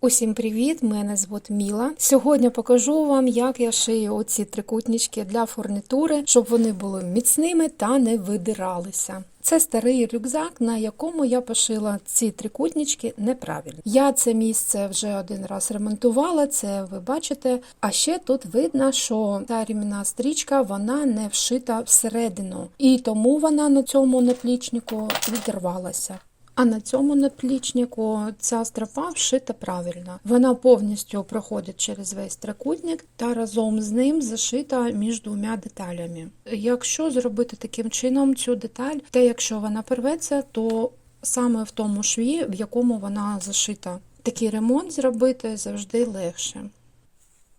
Усім привіт! Мене звуть Міла. Сьогодні покажу вам, як я шию оці трикутнички для фурнітури, щоб вони були міцними та не видиралися. Це старий рюкзак, на якому я пошила ці трикутнички неправильно. Я це місце вже один раз ремонтувала, це ви бачите. А ще тут видно, що та рівна стрічка вона не вшита всередину, і тому вона на цьому наплічнику відірвалася. А на цьому наплічнику ця стропа вшита правильно. Вона повністю проходить через весь трикутник та разом з ним зашита між двома деталями. Якщо зробити таким чином цю деталь, та якщо вона порветься, то саме в тому шві, в якому вона зашита. Такий ремонт зробити завжди легше.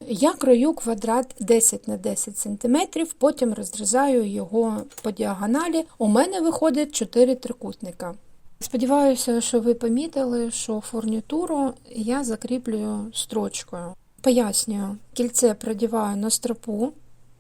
Я крою квадрат 10 на 10 см, потім розрізаю його по діагоналі. У мене виходить 4 трикутника. Сподіваюся, що ви помітили, що фурнітуру я закріплюю строчкою. Пояснюю, кільце продіваю на стропу,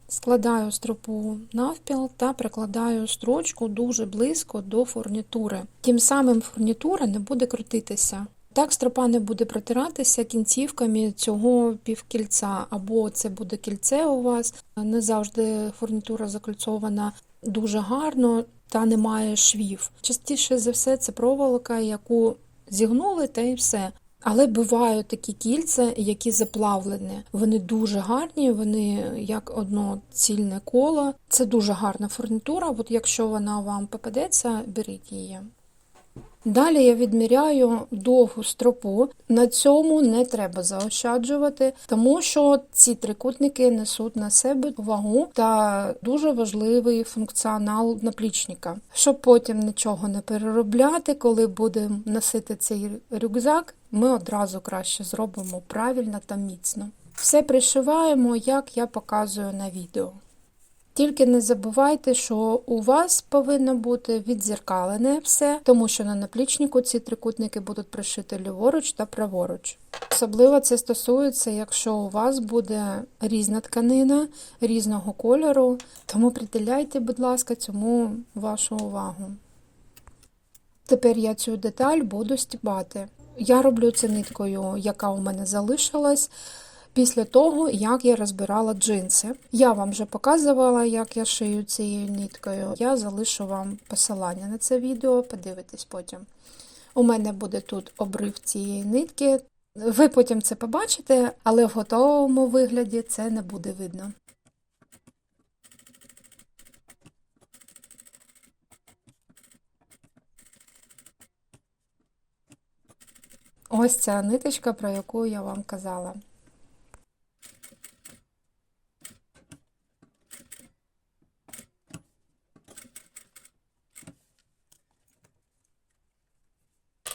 складаю стропу навпіл та прикладаю строчку дуже близько до фурнітури. Тим самим фурнітура не буде крутитися. Так стропа не буде протиратися кінцівками цього півкільця, або це буде кільце у вас. Не завжди фурнітура закольцована дуже гарно та немає швів. Частіше за все, це проволока, яку зігнули, та й все. Але бувають такі кільця, які заплавлені. Вони дуже гарні, вони як одно цільне коло. Це дуже гарна фурнітура. От якщо вона вам попадеться, беріть її. Далі я відміряю довгу стропу. На цьому не треба заощаджувати, тому що ці трикутники несуть на себе вагу та дуже важливий функціонал наплічника. Щоб потім нічого не переробляти, коли будемо носити цей рюкзак, ми одразу краще зробимо правильно та міцно. Все пришиваємо, як я показую на відео. Тільки не забувайте, що у вас повинно бути відзеркалене все, тому що на наплічнику ці трикутники будуть пришити ліворуч та праворуч. Особливо це стосується, якщо у вас буде різна тканина різного кольору, тому приділяйте, будь ласка, цьому вашу увагу. Тепер я цю деталь буду стібати. Я роблю це ниткою, яка у мене залишилась. Після того, як я розбирала джинси. Я вам вже показувала, як я шию цією ниткою. Я залишу вам посилання на це відео, подивитесь потім. У мене буде тут обрив цієї нитки. Ви потім це побачите, але в готовому вигляді це не буде видно. Ось ця ниточка, про яку я вам казала.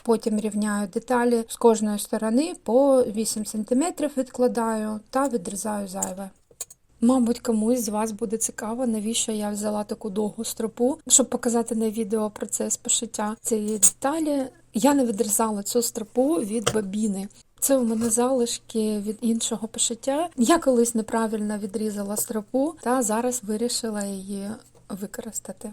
Потім рівняю деталі з кожної сторони по 8 см відкладаю та відрізаю зайве. Мабуть, комусь з вас буде цікаво, навіщо я взяла таку довгу стропу, щоб показати на відео процес пошиття цієї деталі. Я не відрізала цю стропу від бабіни. Це у мене залишки від іншого пошиття. Я колись неправильно відрізала стропу та зараз вирішила її використати.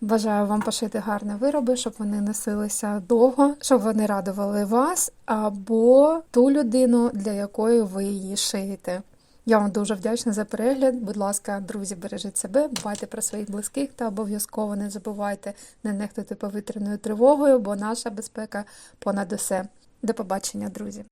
Бажаю вам пошити гарні вироби, щоб вони носилися довго, щоб вони радували вас або ту людину, для якої ви її шиєте. Я вам дуже вдячна за перегляд. Будь ласка, друзі, бережіть себе, дбайте про своїх близьких та обов'язково не забувайте не нехтувати повітряною тривогою, бо наша безпека понад усе. До побачення, друзі!